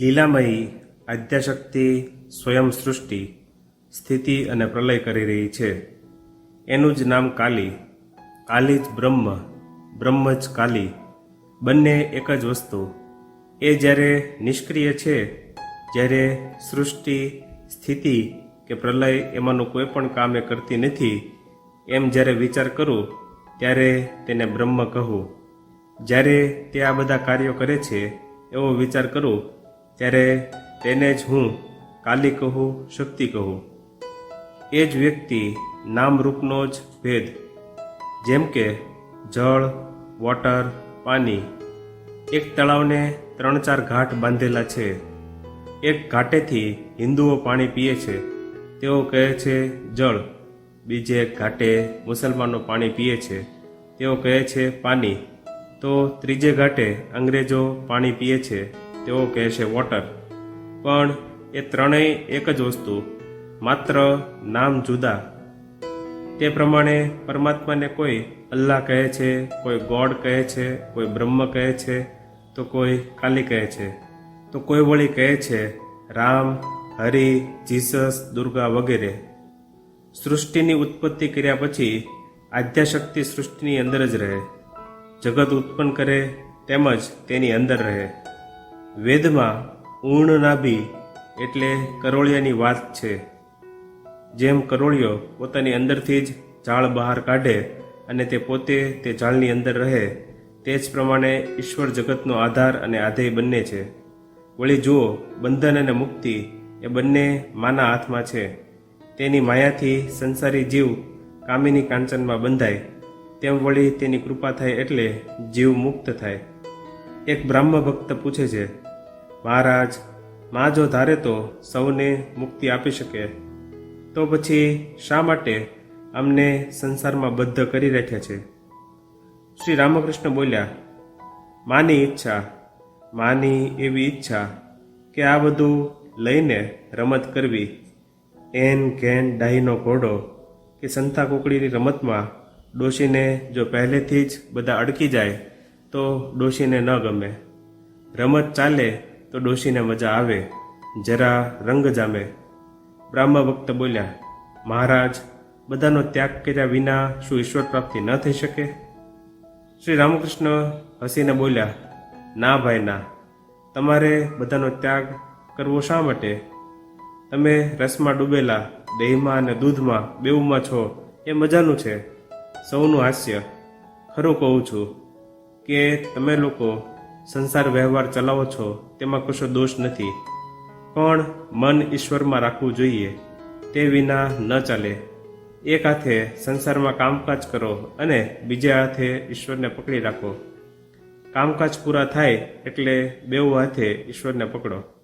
લીલામયી, આદ્યાશક્તિ, સ્વયં સૃષ્ટિ, સ્થિતિ અને પ્રલય કરી રહી છે. એનું જ નામ કાલી કાલી જ બ્રહ્મ બ્રહ્મ જ કાલી. બંને એક જ વસ્તુ. એ જ્યારે નિષ્ક્રિય છે, જ્યારે સૃષ્ટિ, સ્થિતિ કે પ્રલય એમાંનું કોઈ પણ કામ એ કરતી નથી, એમ જ્યારે વિચાર કરું, ત્યારે તેને બ્રહ્મ કહું. જ્યારે તે આ બધા કાર્યો કરે છે, એવો વિચાર કરું ત્યારે તેને જ હું કાલી કહું, શક્તિ કહું. એ જ વ્યક્તિ નામરૂપનો જ ભેદ. જેમ કે જળ વોટર પાણી. એક તળાવને ત્રણ ચાર ઘાટ બાંધેલા છે. એક ઘાટેથી હિન્દુઓ પાણી પીએ છે. તેઓ કહે છે જળ. બીજે ઘાટે મુસલમાનો પાણી પીએ છે. તેઓ કહે છે પાણી. તો ત્રીજે ઘાટે અંગ્રેજો પાણી પીએ છે. તેઓ કહે છે, વોટર. પણ એ ત્રણેય એક જ વસ્તુ, માત્ર નામ જુદા. તે પ્રમાણે પરમાત્માને કોઈ અલ્લાહ કહે છે, કોઈ ગોડ કહે છે, કોઈ બ્રહ્મ કહે છે, તો કોઈ કાલી કહે છે. તો કોઈ વળી કહે છે, રામ, હરિ, જીસસ, દુર્ગા વગેરે. સૃષ્ટિની ઉત્પત્તિ કર્યા પછી આદ્યાશક્તિ સૃષ્ટિની અંદર જ રહે. જગત ઉત્પન્ન કરે, તેમજ તેની અંદર રહે. વેદમાં ઊર્ણ નાભી એટલે કરોળિયાની વાત છે. જેમ કરોળિયો પોતાની અંદરથી જ ઝાડ બહાર કાઢે અને તે પોતે તે ઝાડની અંદર રહે, તે જ પ્રમાણે ઈશ્વર જગતનો આધાર અને આધેય બંને છે. વળી જુઓ, બંધન અને મુક્તિ એ બંને માના હાથમાં છે. તેની માયાથી સંસારી જીવ કામિની કાંચનમાં બંધાય, તેમ વળી તેની કૃપા થાય એટલે જીવ મુક્ત થાય. એક બ્રાહ્મ ભક્ત પૂછે છે મહારાજ, માં જો ધારે તો સૌને મુક્તિ આપી શકે. તો પછી શા માટે અમને સંસારમાં બદ્ધ કરી રાખ્યા છે? શ્રી રામકૃષ્ણ બોલ્યા, માની ઈચ્છા, માની એવી ઈચ્છા કે આ બધું લઈને રમત કરવી. એન ઘેન ડાહીનો ઘોડો કે સંતા કુકડીની રમતમાં ડોશીને જો પહેલેથી જ બધા અડકી જાય, તો ડોશીને ન ગમે. રમત ચાલે તો ડોશીને મજા આવે. જરા રંગ જામે. બ્રાહ્મ ભક્ત બોલ્યા, મહારાજ, બધાનો ત્યાગ કર્યા વિના શું ઈશ્વર પ્રાપ્તિ ન થઈ શકે? શ્રી રામકૃષ્ણ હસીને બોલ્યા, ના ભાઈ, ના. તમારે બધાનો ત્યાગ કરવો શા માટે? તમે રસમાં ડૂબેલા, દહીંમાં અને દૂધમાં બેઉમાં છો, એ મજાનું છે. સૌનું હાસ્ય. ખરું કહું છું કે તમે લોકો સંસાર વ્યવહાર ચલાવો છો, તેમાં કશો દોષ નથી. પણ મન ઈશ્વરમાં રાખવું જોઈએ, તે વિના ન ચાલે. એક હાથે સંસારમાં કામકાજ કરો અને બીજા હાથે ઈશ્વરને પકડી રાખો. કામકાજ પૂરા થાય એટલે બેઉ હાથે ઈશ્વરને પકડો.